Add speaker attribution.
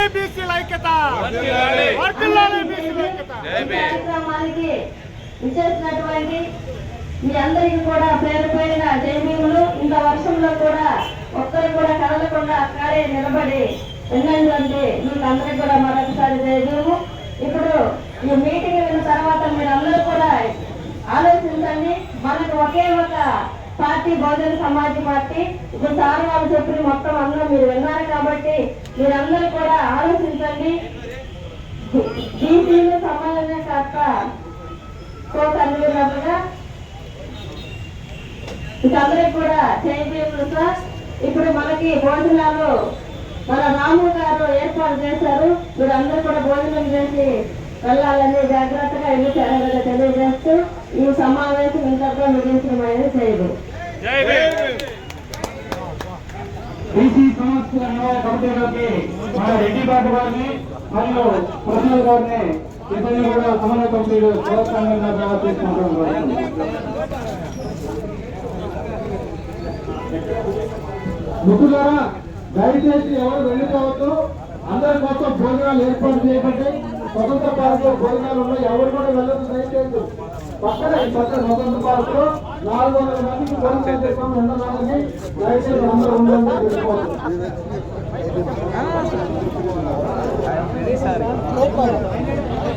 Speaker 1: బీసీల ఐక్యత.
Speaker 2: కార్యక్రమానికి మీ అందరికీ కూడా పేరు పేరిన జైమీములు ఇంత వర్షంలో కూడా ఒక్కరు కూడా కదలకుండా అక్కడే నిలబడి విన్నండి మీకు అందరికీ కూడా మరొకసారి జయజీము ఇప్పుడు ఈ మీటింగ్ విన్న తర్వాత మీరు అందరూ కూడా ఆలోచించండి. మనకు ఒకే ఒక పార్టీ బహుజన సమాజ్ పార్టీ ఇప్పుడు సార్ వాళ్ళు చెప్పిన మొత్తం అందరూ మీరు విన్నారు కాబట్టి మీరందరూ కూడా ఆలోచించండి. బీసీలు సమాజమే కాక కన్వీనర్లుగా అందరికి కూడా చేయబోయేప్పుడు సార్. ఇప్పుడు మనకి భోజనాలు మన రాము గారు ఏర్పాటు చేశారు. మీరు అందరూ కూడా భోజనం చేసి వెళ్ళాలని జాగ్రత్తగా ఇల్లు
Speaker 1: తెలియజేస్తారు
Speaker 3: బీసీ సమస్య అన్వయ కమిటీలోకి మన రెడ్డి బాబు గారిని మరియు ప్రసాద్ గారిని ఇద్దరిని కూడా సమన్వయ కమిటీలో ప్రోత్సాహంగా ప్రవర్తిస్తుంటాం మిత్రులారా దయచేసి ఎవరు వెళ్ళిపోవద్దు. అందరి కోసం భోజనాలు ఏర్పాటు చేయబట్టి స్వతంత్ర పార్కులో భోజనాలు ఎవరు కూడా వెళ్ళదు దయచేసి పక్కన పక్కన స్వతంత్ర పార్క్ లో నాలుగు వందల మందికి భోజనం చేస్తాం ఉండడానికి దయచేసి అందరూ ఉండాలని తెలుసుకోవాలి Sorry.